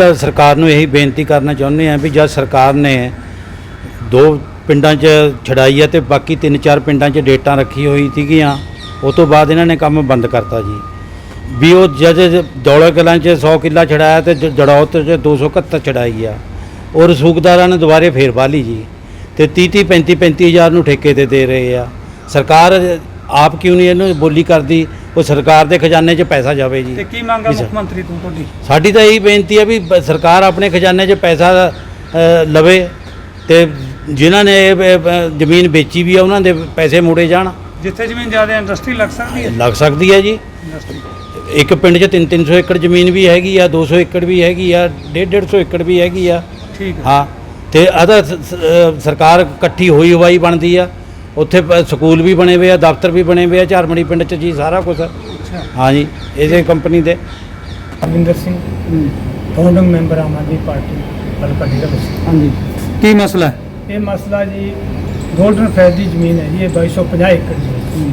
ਤਾਂ ਸਰਕਾਰ ਨੂੰ ਇਹੀ ਬੇਨਤੀ ਕਰਨਾ ਚਾਹੁੰਦੇ ਹਾਂ ਵੀ ਜਦ ਸਰਕਾਰ ਨੇ ਦੋ ਪਿੰਡਾਂ 'ਚ ਛਡਾਈ ਆ ਤੇ ਬਾਕੀ ਤਿੰਨ ਚਾਰ ਪਿੰਡਾਂ 'ਚ ਡੇਟਾਂ ਰੱਖੀ ਹੋਈ ਸੀਗੀਆਂ, ਉਹ ਤੋਂ ਬਾਅਦ ਇਹਨਾਂ ਨੇ ਕੰਮ ਬੰਦ ਕਰਤਾ ਜੀ। ਵੀ ਉਹ ਜਦ ਦੌਲਾ ਕਲਾਂ 'ਚ 100 ਕਿੱਲਾ ਛਡਾਇਆ ਤੇ ਜੜੌਤ 'ਚ 271 ਛਡਾਈ ਆ। ਉਹ ਰਸੂਖਦਾਰਾਂ ਨੇ ਦੁਬਾਰੇ ਫੇਰ ਵਾਲੀ ਜੀ ਤੇ 30 30 35 35 ਹਜ਼ਾਰ ਨੂੰ ਠੇਕੇ ਤੇ ਦੇ ਰਹੇ ਆ। ਸਰਕਾਰ ਆਪ ਕਿਉਂ ਨਹੀਂ ਇਹਨੂੰ ਬੋਲੀ ਕਰਦੀ? ਉਹ ਸਰਕਾਰ ਦੇ ਖਜ਼ਾਨੇ 'ਚ ਪੈਸਾ ਜਾਵੇ ਜੀ। ਤੇ ਕੀ ਮੰਗ ਹੈ। ਮੁੱਖ ਮੰਤਰੀ ਤੋਂ ਤੁਹਾਡੀ? ਸਾਡੀ ਤਾਂ ਇਹੀ ਬੇਨਤੀ ਹੈ ਵੀ ਸਰਕਾਰ ਆਪਣੇ ਖਜ਼ਾਨੇ 'ਚ ਪੈਸਾ ਲਵੇ ਤੇ ਜਿਨ੍ਹਾਂ ਨੇ ਜ਼ਮੀਨ ਵੇਚੀ ਵੀ ਆ ਉਹਨਾਂ ਦੇ ਪੈਸੇ ਮੋੜੇ ਜਾਣ। ਜਿੱਥੇ ਜ਼ਮੀਨ ਜ਼ਿਆਦਾ ਇੰਡਸਟਰੀ ਲੱਗ ਸਕਦੀ ਹੈ? ਲੱਗ ਸਕਦੀ ਹੈ ਜੀ। ਇੱਕ ਪਿੰਡ 'ਚ 3-300 ਏਕੜ ਜ਼ਮੀਨ ਵੀ ਹੈਗੀ ਆ 200 ਏਕੜ ਵੀ ਹੈਗੀ ਆ 150 ਏਕੜ ਵੀ ਹੈਗੀ ਆ। ਠੀਕ ਹੈ। ਤੇ ਆਦਾ ਸਰਕਾਰ ਇਕੱਠੀ ਹੋਈ ਹਵਾਈ ਬਣਦੀ ਆ। ਉੱਥੇ ਪ- ਸਕੂਲ ਵੀ ਬਣੇ ਹੋਏ ਆ ਦਫ਼ਤਰ ਵੀ ਬਣੇ ਹੋਏ ਆ ਝਾਰਮਣੀ ਪਿੰਡ 'ਚ ਜੀ ਸਾਰਾ ਕੁਝ ਅੱਛਾ। ਹਾਂ ਜੀ ਇਸੇ ਕੰਪਨੀ ਦੇ। Arvinder Singh. Founding member Aam Aadmi party ਹਲਕਾ ਡੇਰਾ ਬਸੀ ਹਾਂਜੀ। ਕੀ ਮਸਲਾ ਹੈ? ਇਹ ਮਸਲਾ ਜੀ ਗੋਲਡਨ ਫੈਸ ਦੀ ਜ਼ਮੀਨ ਹੈ ਜੀ ਇਹ 2250 ਏਕੜ ਜ਼ਮੀਨ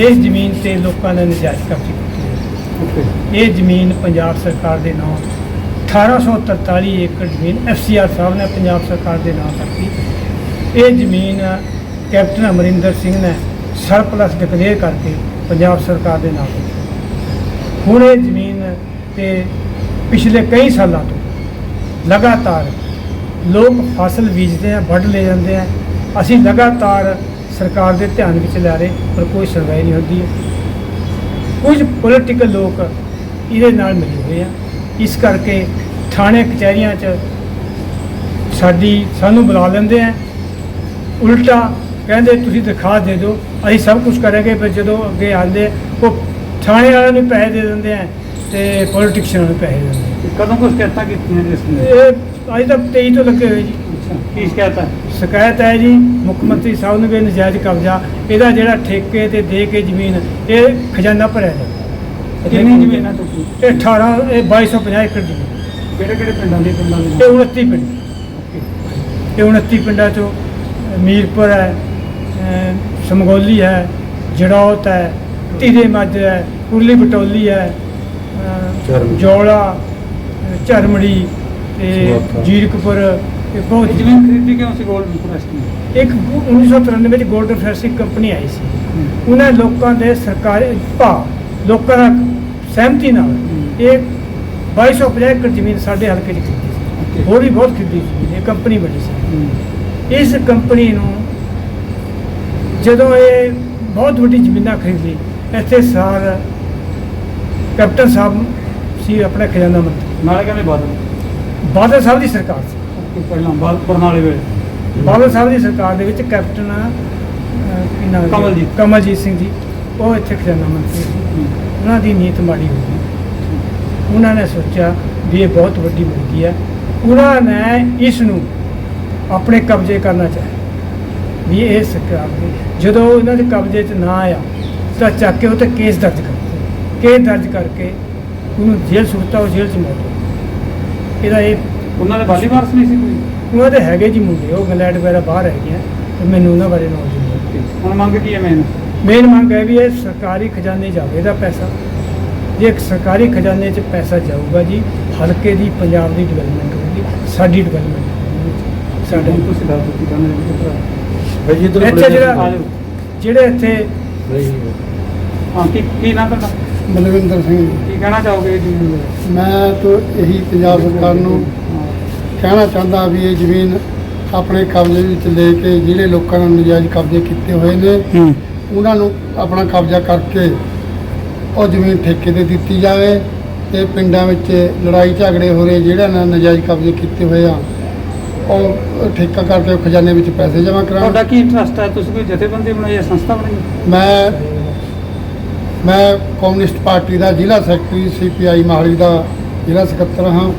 ਇਸ ਜ਼ਮੀਨ ਤੇ ਲੋਕਾਂ ਨੇ ਨਜਾਇਜ਼ ਕਬਜ਼ੇ ਕੀਤੇ ਹੋਏ। ਓਕੇ। ਇਹ ਜ਼ਮੀਨ ਪੰਜਾਬ ਸਰਕਾਰ ਦੇ ਨਾਮ 1843 ਏਕੜ ਜ਼ਮੀਨ ਐਫਸੀਆਰ ਸਾਹਿਬ ਨੇ ਪੰਜਾਬ ਸਰਕਾਰ ਦੇ ਨਾਮ ਕਰਤੀ ਇਹ ਜ਼ਮੀਨ ਕੈਪਟਨ ਅਮਰਿੰਦਰ ਸਿੰਘ ਨੇ ਸਰਪਲਸ ਡਿਕਲੇਅਰ ਕਰਕੇ ਪੰਜਾਬ ਸਰਕਾਰ ਦੇ ਨਾਮ ਕੀਤੀ ਹੁਣ ਇਹ ਜ਼ਮੀਨ ਤੇ ਪਿਛਲੇ ਕਈ ਸਾਲਾਂ ਤੋਂ ਲਗਾਤਾਰ ਲੋਕ ਫਸਲ ਬੀਜਦੇ ਆ, ਵੱਢ ਲੈ ਜਾਂਦੇ ਆ। ਅਸੀਂ ਲਗਾਤਾਰ ਸਰਕਾਰ ਦੇ ਧਿਆਨ ਵਿੱਚ ਲੈ ਰਹੇ, ਪਰ ਕੋਈ ਸੁਣਵਾਈ ਨਹੀਂ ਹੁੰਦੀ ਹੈ। ਕੁਝ ਪੋਲੀਟੀਕਲ ਲੋਕ ਇਹਦੇ ਨਾਲ ਮਿਲੇ ਹੋਏ ਆ। ਇਸ ਕਰਕੇ ਥਾਣੇ, ਕਚਹਿਰੀਆਂ 'ਚ ਸਾਡੀ ਸਾਨੂੰ ਬੁਲਾ ਲੈਂਦੇ ਆ। ਉਲਟਾ ਕਹਿੰਦੇ ਤੁਸੀਂ ਦਰਖਾਸਤ ਦੇ ਦਿਓ। ਅਸੀਂ ਸਭ ਕੁਝ ਕਰਾਂਗੇ ਪਰ ਜਦੋਂ ਅੱਗੇ ਆਉਂਦੇ ਉਹ ਥਾਣੇ ਵਾਲਿਆਂ ਨੂੰ ਪੈਸੇ ਦੇ ਦਿੰਦੇ ਆ ਤੇ ਪੋਲੀਟਿਕਸ਼ੀਅਨ ਨੂੰ ਪੈਸੇ ਦੇ ਦਿੰਦੇ ਕਦੋਂ ਕੁ ਸ਼ਿਕਾਇਤਾਂ ਕੀਤੀਆਂ ਜੀ ਇਸ। ਨੇ? ਇਹ ਅੱਜ ਤੱਕ 23 ਤੋਂ ਲੱਗੇ ਹੋਏ ਜੀ। ਕੀ ਸ਼ਿਕਾਇਤ ਹੈ? ਸ਼ਿਕਾਇਤ ਹੈ ਜੀ ਮੁੱਖ ਮੰਤਰੀ ਸਾਹਿਬ ਨੂੰ ਵੀ ਨਜਾਇਜ਼ ਕਬਜ਼ਾ ਇਹਦਾ ਜਿਹੜਾ ਠੇਕੇ ਤੇ ਦੇ ਕੇ ਜ਼ਮੀਨ ਇਹ ਖਜ਼ਾਨਾ ਭਰਿਆ ਜਾਂਦਾ ਕਿੰਨੀ ਜ਼ਮੀਨ ਹੈ? ਤੁਹਾਡੀ ਇਹ 18 ਇਹ 2250 ਏਕੜ ਜ਼ਮੀਨ ਕਿਹੜੇ ਕਿਹੜੇ ਪਿੰਡਾਂ ਦੇ ਪਿੰਡਾਂ ਦੇ ਇਹ 29 ਪਿੰਡ। ਇਹ 29 ਪਿੰਡਾਂ ਚੋਂ ਮੀਰਪੁਰ ਹੈ ਅਹ ਸਮਗੋਲੀ ਹੈ ਜੜੌਤ ਹੈ ਧੀਰੇ ਮੱਝ ਹੈ ਕੁਰਲੀ ਬਟੋਲੀ ਹੈ ਝਰਮੜੀ। ਜੌਲਾ ਅਹ ਝਰਮੜੀ ਤੇ। ਜੀਰਕਪੁਰ ਇਹ ਬਹੁਤ ਇਹ ਜ਼ਮੀਨ ਖਰੀਦੀ ਕਿਉਂ ਸੀ ਗੋਲਡ ਫੋਰੈਸਟ ਨੇ ਇੱਕ 1993 ਵਿੱਚ ਗੋਲਡਨ ਫੈਸਟਿਕ ਕੰਪਨੀ ਆਈ ਸੀ। ਉਹਨਾਂ ਲੋਕਾਂ ਦੇ ਸਰਕਾਰੀ ਭਾਅ ਲੋਕਾਂ ਦਾ ਸਹਿਮਤੀ ਨਾਲ ਇਹ 2250 ਏਕੜ ਜ਼ਮੀਨ ਸਾਡੇ ਹਲਕੇ 'ਚ ਖਰੀਦੀ ਸੀ। ਹੋਰ ਵੀ ਬਹੁਤ ਖਰੀਦੀ ਸੀ। ਇਹ ਕੰਪਨੀ ਬਣੀ ਸੀ। ਇਸ ਕੰਪਨੀ ਨੂੰ ਜਦੋਂ ਇਹ ਬਹੁਤ ਵੱਡੀ ਜ਼ਮੀਨਾਂ ਖਰੀਦ ਲਈ ਇੱਥੇ ਸਾਰ ਕੈਪਟਨ ਸਾਹਿਬ ਸੀ ਆਪਣਾ ਖਜ਼ਾਨਾ ਮੰਤਰੀ ਨਾਲੇ ਕਹਿੰਦੇ ਬਾਦਲ। ਬਾਦਲ ਸਾਹਿਬ ਦੀ ਸਰਕਾਰ ਸੀ। ਪਹਿਲਾਂ ਬਾਦ ਬਰਨਾਲੇ ਵੇਲੇ। ਬਾਦਲ ਸਾਹਿਬ ਦੀ ਸਰਕਾਰ ਦੇ ਵਿੱਚ ਕੈਪਟਨ ਕੀ ਨਾਮ? ਕਮਲਜੀਤ। ਕਮਲਜੀਤ ਸਿੰਘ ਜੀ ਉਹ ਇੱਥੇ ਖਜ਼ਾਨਾ ਮੰਤਰੀ ਸੀ। ਉਹਨਾਂ ਦੀ ਨੀਤ ਮਾੜੀ ਹੋ ਗਈ। ਉਹਨਾਂ ਨੇ ਸੋਚਿਆ ਵੀ ਇਹ ਬਹੁਤ ਵੱਡੀ ਮੁਰਗੀ ਹੈ। ਉਹਨਾਂ ਨੇ ਇਸ ਨੂੰ ਆਪਣੇ ਕਬਜ਼ੇ ਕਰਨਾ ਚਾਹਿਆ। ਵੀ ਇਹ ਸਰਕਾਰ ਦੀ ਜਦੋਂ ਇਹਨਾਂ ਦੇ ਕਬਜ਼ੇ 'ਚ ਨਾ ਆਇਆ ਤਾਂ ਚੱਕ ਕੇ ਉਹ ਤੇ ਕੇਸ ਦਰਜ ਕਰ ਦਿੱਤਾ। ਕੇਸ ਦਰਜ ਕਰਕੇ ਉਹਨੂੰ ਜੇਲ੍ਹ ਸੁੱਟਤਾ ਉਹ ਜੇਲ੍ਹ 'ਚ ਮੌਤ। ਇਹਦਾ ਇਹ ਉਹਨਾਂ ਦੇ ਬਾਲੀ ਵਾਰਸ ਨਹੀਂ ਸੀ ਕੋਈ? ਉਹਨਾਂ ਦੇ ਹੈਗੇ ਜੀ ਮੁੰਡੇ ਉਹ ਇੰਗਲੈਂਡ ਵਗੈਰਾ ਬਾਹਰ ਹੈਗੇ ਆ ਤੇ ਮੈਨੂੰ ਉਹਨਾਂ ਬਾਰੇ ਨੌਲੇਜ ਨਹੀਂ ਹੁਣ ਮੰਗ ਕੀ ਹੈ ਮੇਨ ਮੇਨ ਮੰਗ ਹੈ ਵੀ ਇਹ ਸਰਕਾਰੀ ਖਜ਼ਾਨੇ ਜਾਵੇ ਇਹਦਾ ਪੈਸਾ। ਜੇ ਇੱਕ ਸਰਕਾਰੀ ਖਜ਼ਾਨੇ 'ਚ ਪੈਸਾ ਜਾਊਗਾ ਜੀ ਹਲਕੇ ਦੀ ਪੰਜਾਬ ਦੀ ਡਿਵੈਲਪਮੈਂਟ ਹੋਊਗੀ ਸਾਡੀ ਡਿਵੈਲਪਮੈਂਟ ਸਾਡਾ ਤੁਸੀਂ ਦੱਸ ਦਿੱਤੀ ਕਹਿੰਦੇ ਭਾਈ ਜੀ ਇੱਧਰ ਇੱਥੇ ਬੜੇ- ਜਿਹੜਾ- ਆ ਜਾਓ ਜਿਹੜੇ ਇੱਥੇ ਹਾਂ ਕੀ ਕੀ ਨਾ ਕਰਨਾ ਬਲਵਿੰਦਰ ਸਿੰਘ ਜੀ। ਕੀ ਕਹਿਣਾ ਚਾਹੋਗੇ ਜੀ? ਮੈਂ ਤਾਂ ਇਹੀ ਪੰਜਾਬ ਸਰਕਾਰ ਨੂੰ ਕਹਿਣਾ ਚਾਹੁੰਦਾ ਵੀ ਇਹ ਜ਼ਮੀਨ ਆਪਣੇ ਕਬਜ਼ੇ ਵਿੱਚ ਲੈ ਕੇ ਜਿਹੜੇ ਲੋਕਾਂ ਨੇ ਨਜਾਇਜ਼ ਕਬਜ਼ੇ ਕੀਤੇ ਹੋਏ ਨੇ ਉਹਨਾਂ ਨੂੰ ਆਪਣਾ ਕਬਜ਼ਾ ਕਰਕੇ ਉਹ ਜ਼ਮੀਨ ਠੇਕੇ ਤੇ ਦਿੱਤੀ ਜਾਵੇ ਤੇ ਪਿੰਡਾਂ ਵਿੱਚ ਲੜਾਈ ਝਗੜੇ ਹੋ ਰਹੇ ਜਿਹੜਾ ਨਾ ਨਜਾਇਜ਼ ਕਬਜ਼ੇ ਕੀਤੇ ਹੋਏ ਆ ਉਹ ਠੇਕਾ ਕਰਕੇ ਖਜ਼ਾਨੇ ਵਿੱਚ ਪੈਸੇ ਜਮ੍ਹਾਂ ਕਰਾਉਣ। ਤੁਹਾਡਾ ਕੀ ਇੰਟਰਸਟ ਹੈ? ਤੁਸੀਂ ਕੋਈ ਜਥੇਬੰਦੀ ਬਣਾਈ ਹੈ ਸੰਸਥਾ ਬਣਾਈ ਹੈ? ਮੈਂ ਮੈਂ ਕਮਿਊਨਿਸਟ ਪਾਰਟੀ ਦਾ ਜ਼ਿਲ੍ਹਾ ਸੈਕਟਰੀ ਸੀਪੀਆਈ ਮੋਹਾਲੀ ਦਾ ਜ਼ਿਲ੍ਹਾ ਸਕੱਤਰ ਹਾਂ।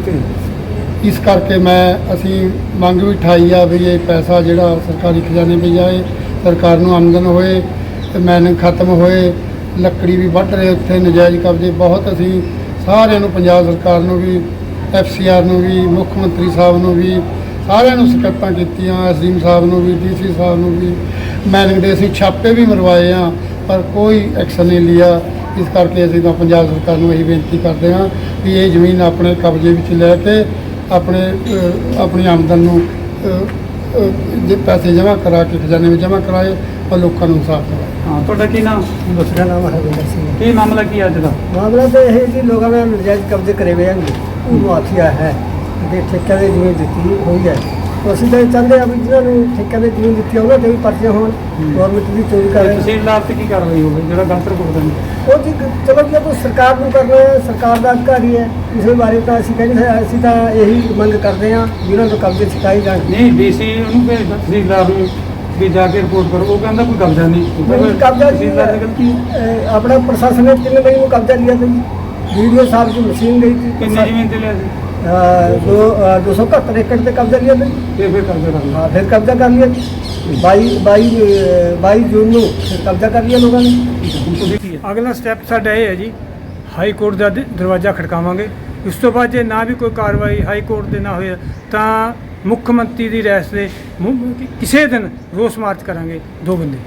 ਇਸ ਕਰਕੇ ਮੈਂ ਅਸੀਂ ਮੰਗ ਵੀ ਠਾਈ ਆ ਵੀ ਇਹ ਪੈਸਾ ਜਿਹੜਾ ਸਰਕਾਰੀ ਖਜ਼ਾਨੇ ਵਿੱਚ ਜਾਏ ਸਰਕਾਰ ਨੂੰ ਆਮਦਨ ਹੋਏ ਤੇ ਮੈਨ ਖਤਮ ਹੋਏ। ਲੱਕੜੀ ਵੀ ਵੱਢ ਰਹੇ ਉੱਥੇ ਨਜਾਇਜ਼ ਕਬਜ਼ੇ ਬਹੁਤ ਅਸੀਂ ਸਾਰਿਆਂ ਨੂੰ ਪੰਜਾਬ ਸਰਕਾਰ ਨੂੰ ਵੀ ਐਫਸੀਆਰ ਨੂੰ ਵੀ ਮੁੱਖ ਮੰਤਰੀ ਸਾਹਿਬ ਨੂੰ ਵੀ ਸਾਰਿਆਂ ਨੂੰ ਸ਼ਿਕਾਇਤਾਂ ਕੀਤੀਆਂ ਅਜ਼ੀਮ ਸਾਹਿਬ ਨੂੰ ਵੀ ਡੀਸੀ ਸਾਹਿਬ ਨੂੰ ਵੀ। ਮੈਨਿੰਗ ਦੇ ਅਸੀਂ ਛਾਪੇ ਵੀ ਮਰਵਾਏ ਆ ਪਰ ਕੋਈ ਐਕਸ਼ਨ ਨਹੀਂ ਲਿਆ। ਇਸ ਕਰਕੇ ਅਸੀਂ ਤਾਂ ਪੰਜਾਬ ਸਰਕਾਰ ਨੂੰ ਇਹੀ ਬੇਨਤੀ ਕਰਦੇ ਹਾਂ ਕਿ ਇਹ ਜ਼ਮੀਨ ਆਪਣੇ ਕਬਜ਼ੇ ਵਿੱਚ ਲੈ ਕੇ ਆਪਣੇ ਆਪਣੀ ਆਮਦਨ ਨੂੰ ਦੇ ਪੈਸੇ ਜਮ੍ਹਾਂ ਕਰਾ ਕੇ ਖਜ਼ਾਨੇ ਵਿੱਚ ਜਮ੍ਹਾਂ ਕਰਾਏ ਔਰ ਲੋਕਾਂ ਨੂੰ ਇਨਸਾਫ ਦਿਵਾਏ ਹਾਂ ਤੁਹਾਡਾ ਕੀ ਨਾਮ? ਮੇਰਾ ਨਾਮ ਹਰਵਿੰਦਰ ਸਿੰਘ ਹੈ। ਕੀ ਮਾਮਲਾ ਕੀ ਅੱਜ ਦਾ? ਮਾਮਲਾ ਤਾਂ ਇਹ ਹੈ ਕਿ ਲੋਕਾਂ ਨੇ ਨਜਾਇਜ਼ ਕਬਜ਼ੇ ਕਰੇ ਹੋਏ ਹਨ ਉਹ ਮਾਫੀਆ ਹੈ। ਤੇ ਠੇਕੇ ਦੀ ਜ਼ਮੀਨ ਦਿੱਤੀ ਹੋਈ ਹੈ। ਅਸੀਂ ਤਾਂ ਇਹ ਚਾਹੁੰਦੇ ਆ ਵੀ ਜਿਹਨਾਂ ਨੂੰ ਠੇਕੇ ਦੀ ਜ਼ਮੀਨ ਦਿੱਤੀ ਆ, ਉਹਨਾਂ ਵੀ ਪਰਚੇ ਹੋਣ ਗਵਰਨਮੈਂਟ ਦੀ ਚੋਰੀ ਕਰ ਰਹੇ ਤਹਿਸੀਲਦਾਰ ਤੇ ਕੀ ਕਾਰਵਾਈ ਹੋਵੇ ਜਿਹੜਾ ਗਲਤ ਰਿਪੋਰਟ ਦਿੰਦਾ ਉਹ ਜੀ ਚਲੋ ਜੀ ਉਹ ਸਰਕਾਰ ਨੂੰ ਕਰਨਾ ਹੈ ਸਰਕਾਰ ਦਾ ਅਧਿਕਾਰੀ ਹੈ। ਇਸ ਬਾਰੇ ਤਾਂ ਅਸੀਂ ਕਹਿੰਦੇ ਅਸੀਂ ਤਾਂ ਇਹੀ ਮੰਗ ਕਰਦੇ ਹਾਂ ਵੀ ਉਹਨਾਂ ਨੂੰ ਕਬਜ਼ੇ ਛਕਾਈ ਜਾਣ। ਨਹੀਂ ਡੀਸੀ ਉਹਨੂੰ ਭੇਜਦਾ ਤਹਿਸੀਲਦਾਰ ਨੂੰ ਵੀ ਜਾ ਕੇ ਰਿਪੋਰਟ ਕਰੋ। ਉਹ ਕਹਿੰਦਾ ਕੋਈ ਕਬਜ਼ਾ ਨਹੀਂ। ਕਬਜ਼ਾ ਜੀ ਦੀ ਆਪਣਾ ਪ੍ਰਸ਼ਾਸਨ ਨੇ ਕਿੰਨੇ ਮਹੀਨੇ ਨੂੰ ਕਬਜ਼ਾ ਲਿਆ ਸੀ? ਵੀਡੀਓ ਸਾਹਿਬ ਦੀ ਮਸ਼ੀਨ ਗਈ ਸੀ। ਕਿੰਨੀ ਜ਼ਮੀਨ ਤੇ ਲਿਆ ਸੀ? 271 ਏਕੜ ਤੇ ਕਬਜ਼ਾ ਲਿਆ ਸੀ ਤੇ ਫਿਰ ਕਬਜ਼ਾ ਕਰ ਲਿਆ। ਹਾਂ ਫਿਰ ਕਬਜ਼ਾ ਕਰ ਲਿਆ। 22 22 22 ਜੂਨ ਨੂੰ ਫਿਰ ਕਬਜ਼ਾ ਕਰ ਲਿਆ ਲੋਕਾਂ ਨੇ। ਅਗਲਾ ਸਟੈਪ ਸਾਡਾ ਇਹ ਹੈ ਜੀ ਹਾਈ ਕੋਰਟ ਦਾ ਦ- ਦਰਵਾਜ਼ਾ ਖੜਕਾਵਾਂਗੇ। ਉਸ ਤੋਂ ਬਾਅਦ ਜੇ ਨਾ ਵੀ ਕੋਈ ਕਾਰਵਾਈ ਹਾਈ ਕੋਰਟ ਦੇ ਨਾ ਹੋਏ ਤਾਂ ਮੁੱਖ ਮੰਤਰੀ ਦੀ ਰਹਿਸ ਦੇ ਕਿਸੇ ਦਿਨ ਰੋਸ ਮਾਰਚ ਕਰਾਂਗੇ ਦੋ ਬੰਦੇ।